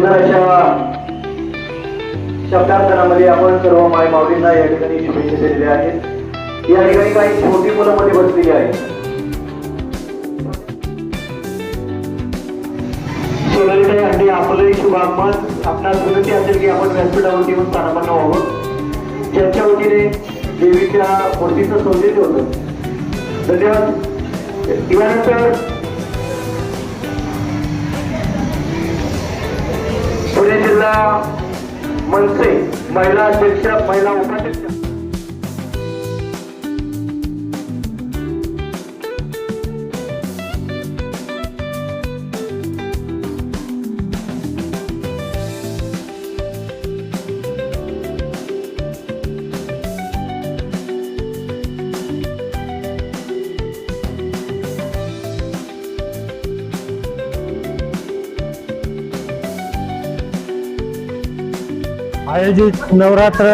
सुंदर अशा शब्दांतरामध्ये आपण सर्व माय माऊलींना या ठिकाणी शुभेच्छा दिलेल्या आहेत. या ठिकाणी काही छोटी मुलं मध्ये बसलेली आहेत. सोनालीताई आणि आपलंही शुभ आपणास विनंती असेल की आपण व्यासपीठावरती येऊन स्थानापन्न व्हावं. ज्यांच्या वतीने देवीच्या मूर्तीचं सौंदर्य होतं. धन्यवाद. यानंतर महिला जिल्हा मनसे महिला अध्यक्ष महिला उपाध्यक्ष. आयोजित नवरात्र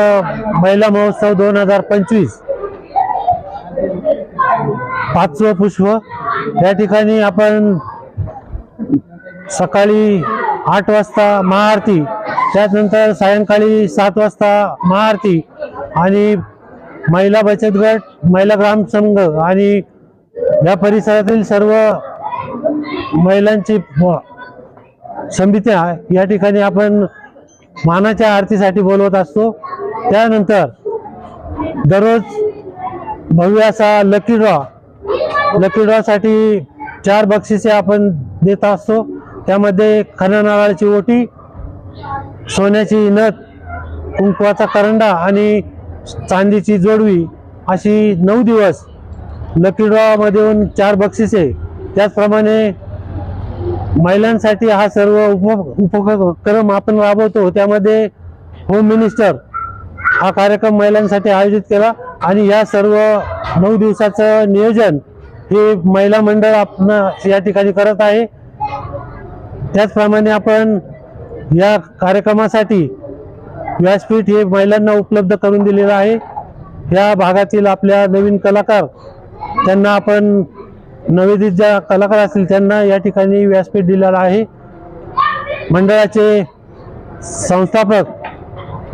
महिला महोत्सव दोन हजार पंचवीस. पाचवं पुष्प. या ठिकाणी आपण सकाळी आठ वाजता महाआरती त्यानंतर सायंकाळी सात वाजता महाआरती आणि महिला बचत गट महिला ग्राम संघ आणि या परिसरातील सर्व महिलांची समित्या या ठिकाणी आपण मानाच्या आरतीसाठी बोलवत असतो. त्यानंतर दररोज भव्य असा लकी ड्रॉ लकी ड्रॉसाठी चार बक्षिसे आपण देत असतो. त्यामध्ये खऱ्या नारळाची ओटी सोन्याची नथ कुंकवाचा करंडा आणि चांदीची जोडवी अशी नऊ दिवस लकी ड्रॉमध्ये येऊन चार बक्षिसे. त्याचप्रमाणे महिलांसाठी हा सर्व उप उपक्रम आपण राबवतो. त्यामध्ये होम मिनिस्टर हा कार्यक्रम महिलांसाठी आयोजित केला आणि या सर्व नऊ दिवसाचं नियोजन हे महिला मंडळ आपण या ठिकाणी करत आहे. त्याचप्रमाणे आपण या कार्यक्रमासाठी व्यासपीठ हे महिलांना उपलब्ध करून दिलेलं आहे. या भागातील आपल्या नवीन कलाकार त्यांना आपण नवेदित ज्या कलाकार असतील त्यांना या ठिकाणी व्यासपीठ दिलेलं आहे. मंडळाचे संस्थापक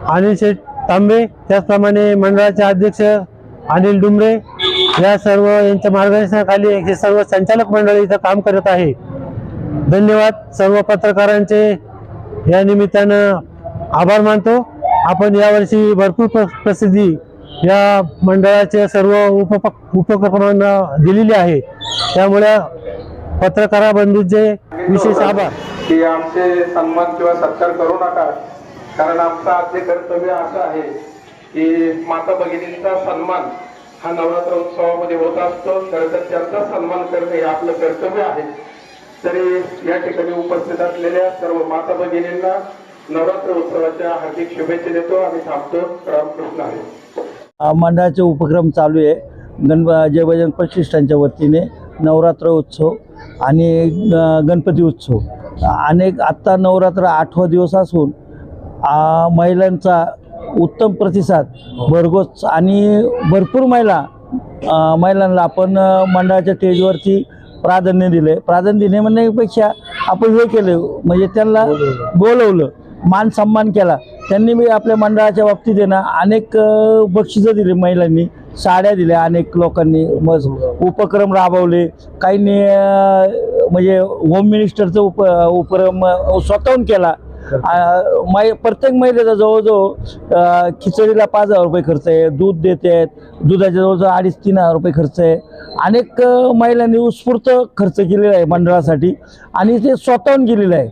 अनिल शेठ तांबे त्याचप्रमाणे मंडळाचे अध्यक्ष अनिल डुमरे या सर्व यांच्या मार्गदर्शनाखाली हे सर्व संचालक मंडळ इथं काम करत आहे. धन्यवाद सर्व पत्रकारांचे. या निमित्तानं आभार मानतो. आपण यावर्षी भरपूर प्र- प्रसिद्धी या मंडळाच्या सर्व उप उपक्रमांना दिलेली आहे. त्यामुळे पत्रकारा बंधूचे विशेष आभार. की आमचे सन्मान किंवा सत्कार करू नका कारण आमचं आद्य कर्तव्य असं आहे की माता भगिनींचा सन्मान हा नवरात्र उत्सवामध्ये होत असतो. खरं तर त्यांचा सन्मान करणे हे आपलं कर्तव्य आहे. तरी या ठिकाणी उपस्थित असलेल्या सर्व माता भगिनींना नवरात्र उत्सवाच्या हार्दिक शुभेच्छा देतो. आणि थांबतो. रामकृष्ण आहे मंडळाचे उपक्रम चालू आहे. गणप जय भजन प्रतिष्ठानच्या वतीने नवरात्र उत्सव आणि गणपती उत्सव. अनेक आत्ता नवरात्र आठवा दिवस असून महिलांचा उत्तम प्रतिसाद भरघोस आणि भरपूर महिला महिलांना आपण मंडळाच्या स्टेजवरती प्राधान्य दिले. प्राधान्य दिले म्हणण्यापेक्षा आपण हे केलं. म्हणजे त्यांना बोलवलं. मान सन्मान केला. त्यांनी मी आपल्या मंडळाच्या बाबतीत आहे ना अनेक बक्षिसं दिली महिलांनी साड्या दिल्या अनेक लोकांनी मग उपक्रम राबवले. काहींनी म्हणजे होम मिनिस्टरचं उप उपक्रम स्वतःहून केला. मै प्रत्येक महिलेचा जवळजवळ खिचडीला पाच हजार रुपये खर्च आहे दूध देते आहेत दुधाच्या जवळजवळ अडीच तीन हजार रुपये खर्च आहे. अनेक महिलांनी उत्स्फूर्त खर्च केलेला आहे मंडळासाठी आणि ते स्वतःहून केलेलं आहे.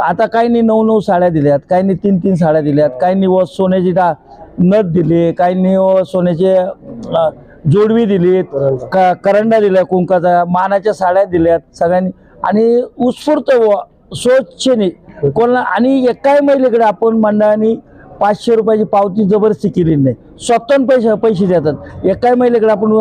आता काहींनी नऊ नऊ साड्या दिल्यात काहींनी तीन तीन साड्या दिल्यात काहींनी व सोन्याची डा नथ दिली काहींनी व सोन्याचे जोडवी दिलीत क करंडा दिल्या कुंकाचा मानाच्या साड्या दिल्यात सगळ्यांनी. आणि उत्स्फूर्त व स्वच्छने कोणाला आणि एकाही महिलेकडे आपण मंडळाने पाचशे रुपयाची पावती जबरदस्ती केली नाही. स्वतःहून पैसे पैसे देतात. एकाही महिलेकडे आपण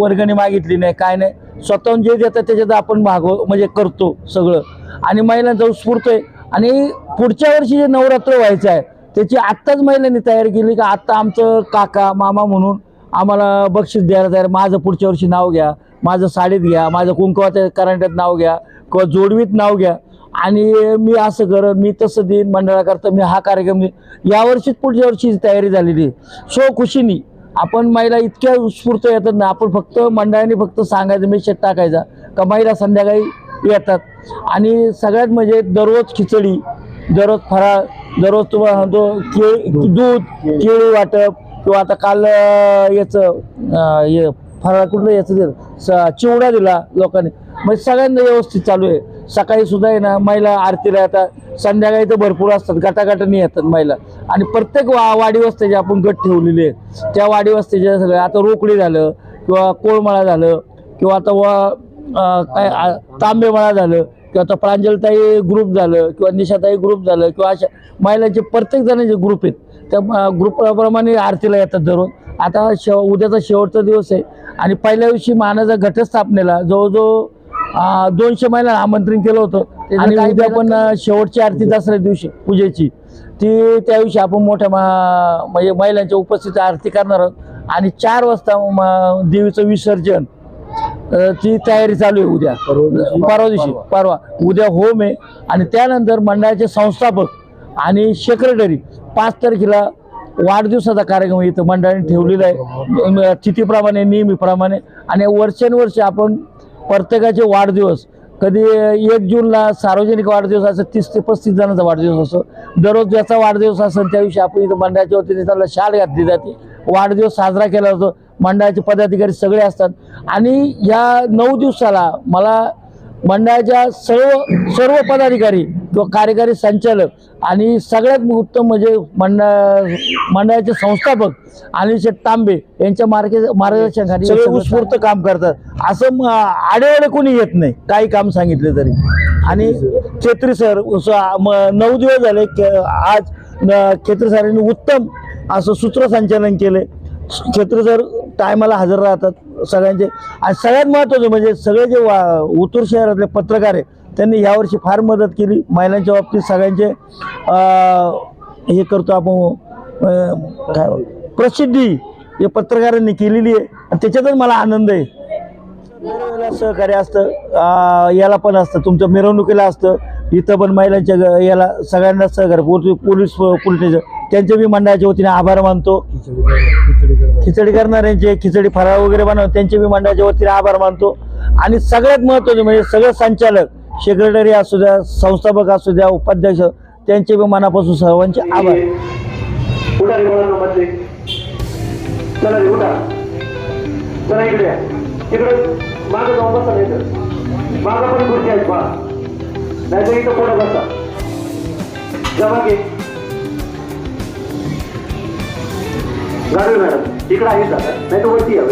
वर्गणी मागितली नाही काय नाही. स्वतःहून जे देतात त्याच्यात आपण भागव म्हणजे करतो सगळं. आणि महिलांचा उत्स्फूर्त आहे आणि पुढच्या वर्षी जे नवरात्र व्हायचं आहे त्याची आत्ताच महिलांनी तयारी केली का आत्ता आमचं काका मामा म्हणून आम्हाला बक्षीस द्यायला तयार. माझं पुढच्या वर्षी नाव घ्या माझं साडीत घ्या माझं कुंकवाच्या करंट्यात नाव घ्या किंवा जोडवीत नाव घ्या. आणि मी असं कर मी तसं देईन मंडळाकरता मी हा कार्यक्रम यावर्षीच पुढच्या वर्षीची तयारी झालेली आहे. सो खुशीनी आपण महिला इतक्या उत्स्फूर्त येतात ना आपण फक्त मंडळाने फक्त सांगायचं मेसेज टाकायचा का महिला संध्याकाळी येतात. आणि सगळ्यात म्हणजे दररोज खिचडी दररोज फराळ दररोज तुम्हाला दो केळी दूध केळी वाटप किंवा आता काल याचं हे फराळ कुठलं याचं दिलं स- चिवडा दिला लोकांनी. म्हणजे सगळ्यांना व्यवस्थित चालू आहे. सकाळी सुद्धा आहे ना महिला आरतीला येतात संध्याकाळी तर भरपूर असतात गटागटाने येतात महिला. आणि प्रत्येक वा वाडी आपण गट ठेवलेले आहेत त्या वाडी सगळ्या सगळं आता रोकडी झालं किंवा कोळमळा झालं किंवा आता वा काय तांबेमळा झालं किंवा आता प्रांजलताई ग्रुप झालं किंवा निशाताई ग्रुप झालं किंवा अशा महिलांचे प्रत्येक जणांचे ग्रुप आहेत. त्या ग्रुपप्रमाणे आरतीला येतात दररोज आता शेव उद्याचा शेवटचा दिवस आहे आणि पहिल्या दिवशी मानाचा घटस्थापनेला जवळजवळ दोनशे महिला आमंत्रण केलं होतं. आणि उद्या पण शेवटची आरती दसऱ्या दिवशी पूजेची. ती त्या दिवशी आपण मोठ्या मा- म्हणजे महिलांच्या उपस्थित आरती करणार आहोत. आणि चार वाजता देवीचं विसर्जन. ची तयारी चालू आहे उद्या. परवा दिवशी. परवा. उद्या होम आहे. आणि त्यानंतर मंडळाचे संस्थापक आणि सेक्रेटरी पाच तारखेला वाढदिवसाचा कार्यक्रम इथं मंडळाने ठेवलेला आहे. अम, तिथीप्रमाणे नेहमीप्रमाणे. आणि वर्षानुवर्ष आपण प्रत्येकाचे वाढदिवस कधी एक जूनला सार्वजनिक वाढदिवस असं तीस ते पस्तीस जणांचा वाढदिवस असतो दररोज ज्याचा वाढदिवस असेल त्या दिवशी आपण इथं मंडळाच्या वतीने त्याला शाल घातली जाते. वाढदिवस साजरा केला जातो. मंडळाचे पदाधिकारी सगळे असतात. आणि या नऊ दिवसाला मला मंडळाच्या सर्व सर्व पदाधिकारी किंवा कार्यकारी संचालक आणि सगळ्यात उत्तम म्हणजे मंडळ मंडळाचे संस्थापक अनिल शेठ तांबे यांच्या मार्गे मार्गदर्शनाखाली सगळे उत्स्फूर्त काम करतात. असं आडेवाडे कोणी येत नाही. काही काम सांगितले तरी. आणि छेत्री सर नऊ दिवस झाले आज छेत्री सरांनी उत्तम असं सूत्रसंचालन केले छेत्री सर टायमाला हजर राहतात सगळ्यांचे. आणि सगळ्यात महत्त्वाचं म्हणजे सगळे जे वा उतूर शहरातले पत्रकार आहे त्यांनी यावर्षी फार मदत केली. महिलांच्या बाबतीत सगळ्यांचे हे करतो आपण काय प्रसिद्धी हे पत्रकारांनी केलेली आहे. आणि त्याच्यातच मला आनंद आहे. दरवेळेला सहकार्य असतं. याला पण असतं. तुमच्या मिरवणुकीला असतं. इथं पण महिलांच्या ग- याला सगळ्यांना सहकार्य. पोलीस पोलीस पोलीस त्यांचे मी मंडळाच्या वतीने आभार मानतो. खिचडी करणाऱ्यांचे खिचडी फराळ वगैरे बनव त्यांचे मी मंडळाच्या वतीने आभार मानतो. आणि सगळ्यात महत्त्वाचे म्हणजे सगळे संचालक सेक्रेटरी असू द्या संस्थापक असू द्या उपाध्यक्ष त्यांचे मी मनापासून सर्वांचे आभार. मागं पण खुर्ची आहेत पहा नाही तर इथं पुढं बसा. जमा घे. गाडी मॅडम इकडे आहे जागा नाही तर वरती या